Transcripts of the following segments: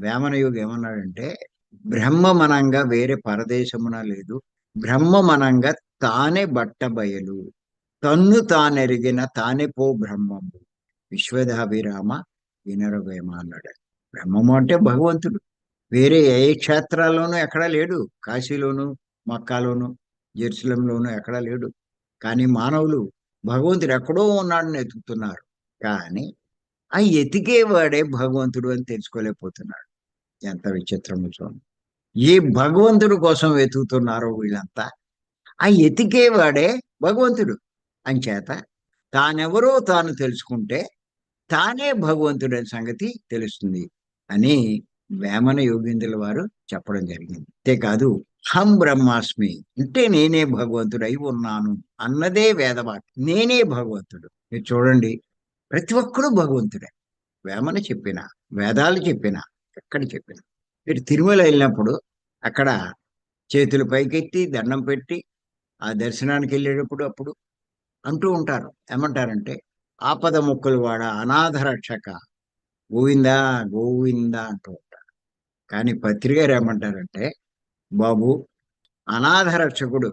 వేమనయుగు ఏమన్నాడంటే బ్రహ్మమనంగా వేరే పరదేశమున లేదు. బ్రహ్మమనంగా తానే బట్ట బయలు తన్ను తానెరిగిన తానే పో బ్రహ్మము. విశ్వధాభిరామ వినరవేమ అన్నాడు. బ్రహ్మము అంటే భగవంతుడు. వేరే ఏ క్షేత్రాల్లోనూ ఎక్కడా లేడు. కాశీలోను మక్కాలోను జెరూసలంలోనూ ఎక్కడా లేడు. కానీ మానవులు భగవంతుడు ఎక్కడో ఉన్నాడని ఎతుకుతున్నారు కానీ ఆ ఎతికేవాడే భగవంతుడు అని తెలుసుకోలేకపోతున్నాడు ఎంత విచిత్రము చూడండి. ఏ భగవంతుడు కోసం వెతుకుతున్నారో వీళ్ళంతా? ఆ ఎతికేవాడే భగవంతుడు. అంచేత తానెవరో తాను తెలుసుకుంటే తానే భగవంతుడు అనే సంగతి తెలుస్తుంది అని వేమన యోగేంద్రుల వారు చెప్పడం జరిగింది. అంతేకాదు హం బ్రహ్మాస్మి అంటే నేనే భగవంతుడు అయి ఉన్నాను అన్నదే వేదవాక్. నేనే భగవంతుడు. మీరు చూడండి ప్రతి ఒక్కడు భగవంతుడే. వేమన చెప్పిన వేదాలు చెప్పిన ఎక్కడ చెప్పిన? మీరు తిరుమల వెళ్ళినప్పుడు అక్కడ చేతులు పైకెత్తి దండం పెట్టి ఆ దర్శనానికి వెళ్ళేటప్పుడు అప్పుడు అంటూ ఉంటారు. ఏమంటారంటే ఆపద మొక్కలు వాడ అనాథ రక్షక గోవిందా గోవిందా అంటూ ఉంటారు. కానీ పత్రికారు ఏమంటారంటే బాబు అనాథ రక్షకుడు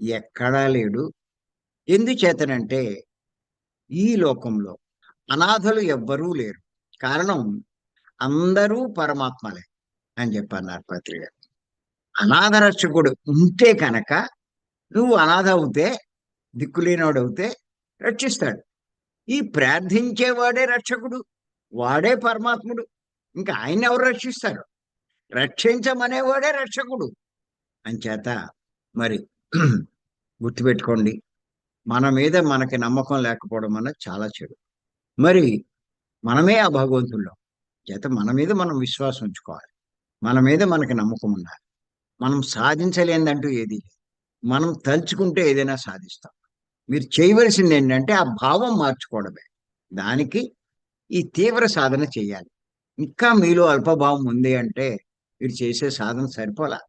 ఎక్కడా లేడు. ఎందుచేతనంటే ఈ లోకంలో అనాథలు ఎవ్వరూ లేరు. కారణం అందరూ పరమాత్మలే అని చెప్పన్నారు పత్రిక అనాథ రక్షకుడు ఉంటే కనుక నువ్వు అనాథ అవుతే దిక్కులేనివాడు అవుతే రక్షిస్తాడు. ఈ ప్రార్థించేవాడే రక్షకుడు వాడే పరమాత్ముడు ఇంకా ఆయన ఎవరు రక్షిస్తారు? రక్షించమనేవాడే రక్షకుడు. అంచేత మరి గుర్తుపెట్టుకోండి మన మీద మనకి నమ్మకం లేకపోవడం అన్నది చాలా చెడు. మరి మనమే ఆ భగవంతుల్లో చేత మన మీద మనం విశ్వాసం ఉంచుకోవాలి. మన మీద మనకి నమ్మకం ఉండాలి. మనం సాధించలేదంటూ ఏది లేదు. మనం తలుచుకుంటే ఏదైనా సాధిస్తాం. మీరు చేయవలసింది ఏంటంటే ఆ భావం మార్చుకోవడమే. దానికి ఈ తీవ్ర సాధన చేయాలి. ఇంకా మీలో అల్పభావం ఉంది అంటే మీరు చేసే సాధన సరిపోలా.